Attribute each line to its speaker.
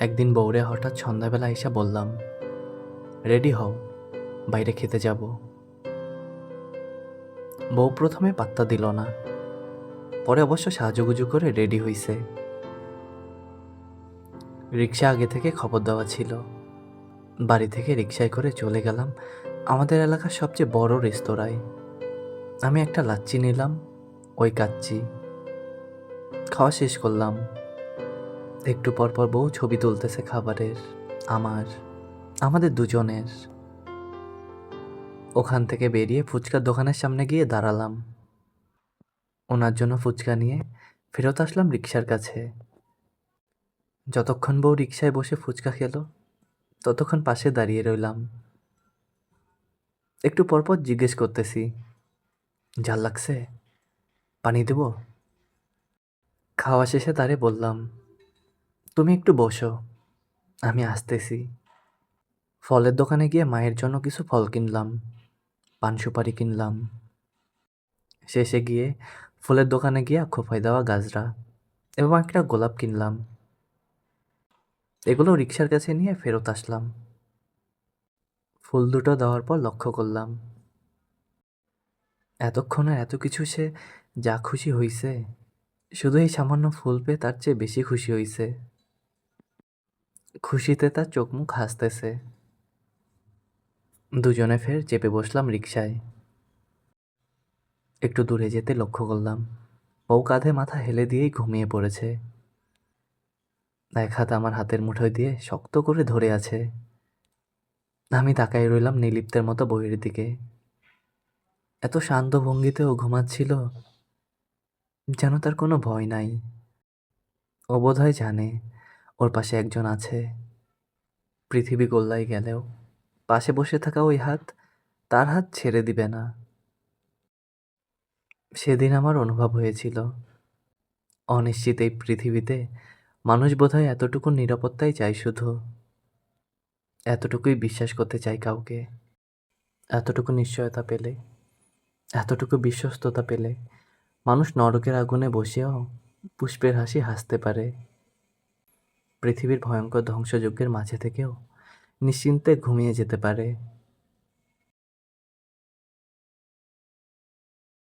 Speaker 1: একদিন বউরে হঠাৎ সন্ধ্যাবেলা এসে বললাম, রেডি হও, বাইরে খেতে যাব। বউ প্রথমে পাত্তা দিল না, পরে অবশ্য সাজুগুজু করে রেডি হইছে। রিক্সা আগে থেকে খবর দেওয়া ছিল। বাড়ি থেকে রিক্সায় করে চলে গেলাম আমাদের এলাকার সবচেয়ে বড় রেস্তোরাঁয়। আমি একটা লাচ্চি নিলাম, ওই কাচ্চি। খাওয়া শেষ করলাম। একটু পর পর বউ ছবি তুলতেছে খাবারের, আমার, আমাদের দুজনের। ওখান থেকে বেরিয়ে ফুচকার দোকানের সামনে গিয়ে দাঁড়ালাম। ওনার জন্য ফুচকা নিয়ে ফেরত আসলাম রিক্সার কাছে। যতক্ষণ বউ রিক্সায় বসে ফুচকা খেলো, ততক্ষণ পাশে দাঁড়িয়ে রইলাম। একটু পরপর জিজ্ঞেস করতেছি, জাল লাগছে? পানি দেব? খাওয়া শেষে তারে বললাম তুমি একটু বসো। আমি আসতেছি। ফলের দোকানে গিয়ে মায়ের জন্য কিছু ফল কিনলাম। পান সুপারি কিনলাম। শেষে গিয়ে ফুলের দোকানে গিয়ে খোপায় দেওয়া গাজরা এবং একটা গোলাপ কিনলাম। এগুলো রিক্সার কাছে নিয়ে ফেরত আসলাম। ফুল দুটো দেওয়ার পর লক্ষ্য করলাম। এতক্ষণে এত কিছু সে যা খুশি হইছে, শুধু এই সামান্য ফুল পেয়ে তার চেয়ে বেশি খুশি হইছে। খুশিতে তার চোখ মুখ হাসতেছে। দুজনে ফের চেপে বসলাম রিক্সায় একটু দূরে যেতে লক্ষ্য করলাম, বউ কাঁধে মাথা হেলে দিয়েই ঘুমিয়ে পড়েছে। এক হাত আমার হাতের মুঠোয় দিয়ে শক্ত করে ধরে আছে। আমি তাকাই রইলাম নিলিপ্তের মতো বইয়ের দিকে। এত শান্ত ভঙ্গিতেও ঘুমাচ্ছিল, যেন তার কোনো ভয় নাই। ও বোধহয় জানে ওর পাশে একজন আছে। পৃথিবী গোল্লায় গেলেও পাশে বসে থাকা ওই হাত তার হাত ছেড়ে দিবে না। সেদিন আমার অনুভব হয়েছিল, অনিশ্চিত এই পৃথিবীতে মানুষ বোধহয় এতটুকু নিরাপত্তাই চাই শুধু। এতটুকুই বিশ্বাস করতে চাই কাউকে। এতটুকু নিশ্চয়তা পেলে, এতটুকু বিশ্বস্ততা পেলে মানুষ নরকের আগুনে বসেও পুষ্পের হাসি হাসতে পারে। পৃথিবীর ভয়ঙ্কর ধ্বংসযজ্ঞের মাঝে থেকেও নিশ্চিন্তে ঘুমিয়ে যেতে পারে।